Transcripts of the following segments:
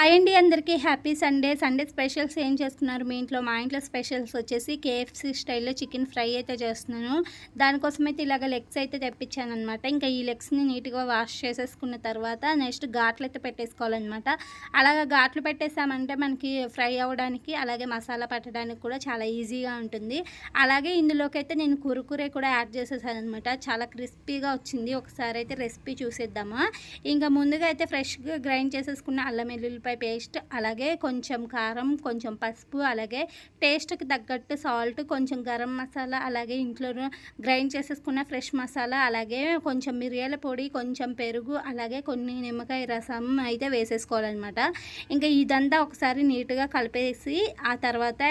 Hi అండి అందరికీ. Happy Sunday. Sunday specials ఏం చేస్తున్నారు? మీ ఇంట్లో మా ఇంట్లో స్పెషల్స్ వచ్చేసి కేఎఫ్సీ స్టైల్లో చికెన్ ఫ్రై అయితే చేస్తున్నాను. దానికోసం అయితే ఇలాగ లెగ్స్ అయితే తెప్పించాను అనమాట ఇంకా ఈ లెగ్స్ని నీట్గా వాష్ చేసేసుకున్న తర్వాత నెక్స్ట్ ఘాట్లు అయితే పెట్టేసుకోవాలన్నమాట. అలాగ ఘాట్లు పెట్టేసామంటే మనకి ఫ్రై అవ్వడానికి అలాగే మసాలా పట్టడానికి కూడా చాలా ఈజీగా ఉంటుంది. అలాగే ఇందులోకి అయితే నేను కురుకురే కూడా యాడ్ చేసేసాను అనమాట చాలా క్రిస్పీగా వచ్చింది. ఒకసారి అయితే రెసిపీ చూసేద్దామా. ఇంకా ముందుగా అయితే ఫ్రెష్గా గ్రైండ్ చేసేసుకున్న అల్లం వెల్లుల్లిపాయ ఉల్లిపాయ పేస్ట్ అలాగే కొంచెం కారం కొంచెం పసుపు అలాగే టేస్ట్కి తగ్గట్టు సాల్ట్ కొంచెం గరం మసాలా అలాగే ఇంట్లో గ్రైండ్ చేసేసుకున్న ఫ్రెష్ మసాలా అలాగే కొంచెం మిరియాల పొడి కొంచెం పెరుగు అలాగే కొన్ని నిమ్మకాయ రసం అయితే వేసేసుకోవాలన్నమాట. ఇంకా ఇదంతా ఒకసారి నీట్గా కలిపేసి ఆ తర్వాత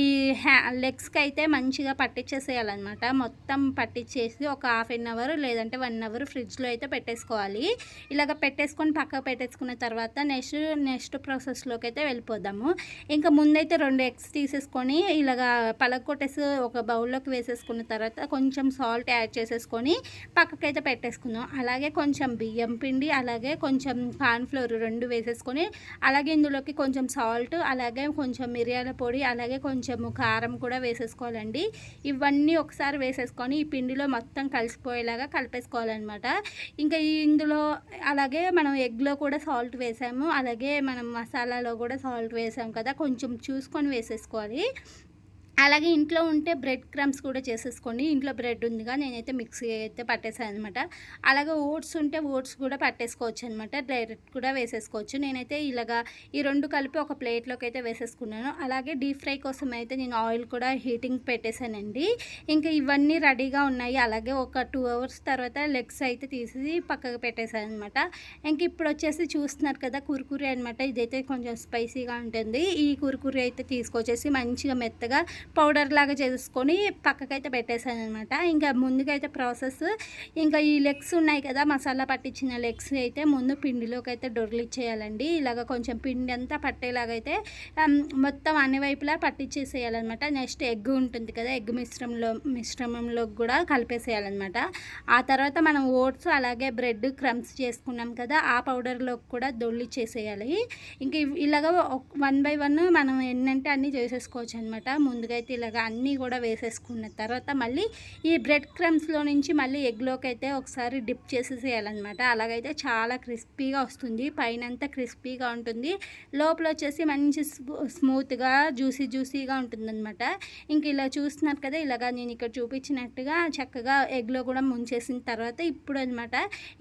ఈ హ్యా లెగ్స్కి అయితే మంచిగా పట్టించేసేయాలన్నమాట మొత్తం పట్టించేసి ఒక హాఫ్ అన్ అవర్ లేదంటే వన్ అవర్ ఫ్రిడ్జ్లో అయితే పెట్టేసుకోవాలి. ఇలాగ పెట్టేసుకొని పక్కకు పెట్టేసుకున్న తర్వాత నెక్స్ట్ నెక్స్ట్ ప్రాసెస్లోకి అయితే వెళ్ళిపోదాము. ఇంకా ముందైతే రెండు ఎగ్స్ తీసేసుకొని ఇలాగా పలగొట్టేసి ఒక బౌల్లోకి వేసేసుకున్న తర్వాత కొంచెం సాల్ట్ యాడ్ చేసేసుకొని పక్కకైతే పెట్టేసుకుందాం. అలాగే కొంచెం బియ్యం పిండి అలాగే కొంచెం కార్న్ఫ్లోర్ రెండు వేసేసుకొని అలాగే ఇందులోకి కొంచెం సాల్ట్ అలాగే కొంచెం మిరియాల పొడి అలాగే కొంచెం కారం కూడా వేసేసుకోవాలండి. ఇవన్నీ ఒకసారి వేసేసుకొని ఈ పిండిలో మొత్తం కలిసిపోయేలాగా కలిపేసుకోవాలన్నమాట. ఇంకా ఇందులో అలాగే మనం ఎగ్లో కూడా సాల్ట్ వేసాము. అలాగే మనం మసాలాలో కూడా సాల్ట్ వేసాం కదా కొంచెం చూసుకొని వేసేసుకోవాలి. అలాగే ఇంట్లో ఉంటే బ్రెడ్ క్రమ్స్ కూడా చేసేసుకోండి. ఇంట్లో బ్రెడ్ ఉందిగా నేనైతే మిక్సీ అయితే పట్టేసాను అనమాట అలాగే ఓట్స్ ఉంటే ఓట్స్ కూడా పట్టేసుకోవచ్చు అనమాట డైరెక్ట్ కూడా వేసేసుకోవచ్చు. నేనైతే ఇలాగా ఈ రెండు కలిపి ఒక ప్లేట్లోకి అయితే వేసేసుకున్నాను. అలాగే డీప్ ఫ్రై కోసం అయితే నేను ఆయిల్ కూడా హీటింగ్ పెట్టేశానండి. ఇంకా ఇవన్నీ రెడీగా ఉన్నాయి. అలాగే ఒక టూ అవర్స్ తర్వాత లెగ్స్ అయితే తీసి పక్కకు పెట్టేశాను అనమాట ఇంక ఇప్పుడు వచ్చేసి చూస్తున్నారు కదా కురుకురి అనమాట ఇదైతే కొంచెం స్పైసీగా ఉంటుంది. ఈ కురుకురి అయితే తీసుకొచ్చేసి మంచిగా మెత్తగా పౌడర్ లాగా చేసుకొని పక్కకైతే పెట్టేశాను అనమాట ఇంకా ముందుకైతే ప్రాసెస్. ఇంకా ఈ లెగ్స్ ఉన్నాయి కదా మసాలా పట్టించిన లెగ్స్ అయితే ముందు పిండిలోకి అయితే డొర్లిచ్చేయాలండి ఇలాగ కొంచెం పిండి అంతా పట్టేలాగైతే మొత్తం అన్ని వైపులా పట్టించేసేయాలన్నమాట నెక్స్ట్ ఎగ్ ఉంటుంది కదా ఎగ్ మిశ్రమంలో మిశ్రమంలో కూడా కలిపేసేయాలన్నమాట. ఆ తర్వాత మనం ఓట్స్ అలాగే బ్రెడ్ క్రమ్స్ చేసుకున్నాం కదా ఆ పౌడర్లోకి కూడా దొల్లిచ్చేసేయాలి ఇంక ఇలాగ వన్ బై వన్ మనం ఎన్నంటే అన్నీ చేసేసుకోవచ్చు అనమాట ముందుగా అయితే ఇలాగ అన్నీ కూడా వేసేసుకున్న తర్వాత మళ్ళీ ఈ బ్రెడ్ క్రమ్స్లో నుంచి మళ్ళీ ఎగ్లోకి అయితే ఒకసారి డిప్ చేసేసేయాలన్నమాట. అలాగైతే చాలా క్రిస్పీగా వస్తుంది. పైన అంతా క్రిస్పీగా ఉంటుంది. లోపల వచ్చేసి మంచి స్మూత్గా జ్యూసీ జ్యూసీగా ఉంటుందన్నమాట. ఇంక ఇలా చూస్తున్నారు కదా ఇలాగ నేను ఇక్కడ చూపించినట్టుగా చక్కగా ఎగ్లో కూడా ముంచేసిన తర్వాత ఇప్పుడు అనమాట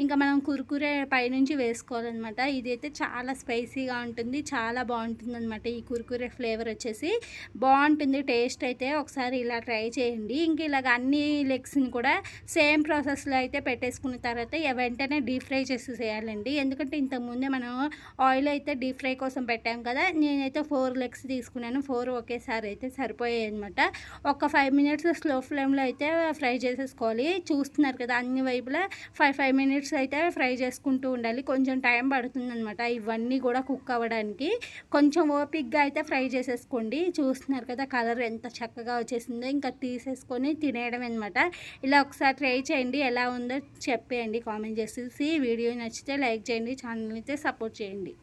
ఇంకా మనం కురుకురే పైనుంచి వేసుకోవాలన్నమాట. ఇదైతే చాలా స్పైసీగా ఉంటుంది. చాలా బాగుంటుంది అనమాట ఈ కురుకురే ఫ్లేవర్ వచ్చేసి బాగుంటుంది టేస్ట్ టేస్ట్ అయితే ఒకసారి ఇలా ట్రై చేయండి. ఇంక ఇలాగ అన్ని లెగ్స్ని కూడా సేమ్ ప్రాసెస్లో అయితే పెట్టేసుకున్న తర్వాత వెంటనే డీప్ ఫ్రై చేసి చేయాలండి. ఎందుకంటే ఇంతకుముందే మనం ఆయిల్ అయితే డీప్ ఫ్రై కోసం పెట్టాం కదా నేనైతే ఫోర్ లెగ్స్ తీసుకున్నాను. ఫోర్ ఒకేసారి అయితే సరిపోయాయి అనమాట ఒక ఫైవ్ మినిట్స్ స్లో ఫ్లేమ్లో అయితే ఫ్రై చేసేసుకోవాలి. చూస్తున్నారు కదా అన్ని వైపులా ఫైవ్ ఫైవ్ మినిట్స్ అయితే ఫ్రై చేసుకుంటూ ఉండాలి. కొంచెం టైం పడుతుంది అనమాట ఇవన్నీ కూడా కుక్ అవ్వడానికి. కొంచెం ఓపిక్గా అయితే ఫ్రై చేసేసుకోండి. చూస్తున్నారు కదా కలర్ ఎంత చక్కగా వచ్చేసిందో ఇంకా తీసేసుకొని తినేయడం అనమాట ఇలా ఒకసారి ట్రై చేయండి ఎలా ఉందో చెప్పేయండి కామెంట్ చేసేసి వీడియో నచ్చితే లైక్ చేయండి ఛానల్ అయితే సపోర్ట్ చేయండి.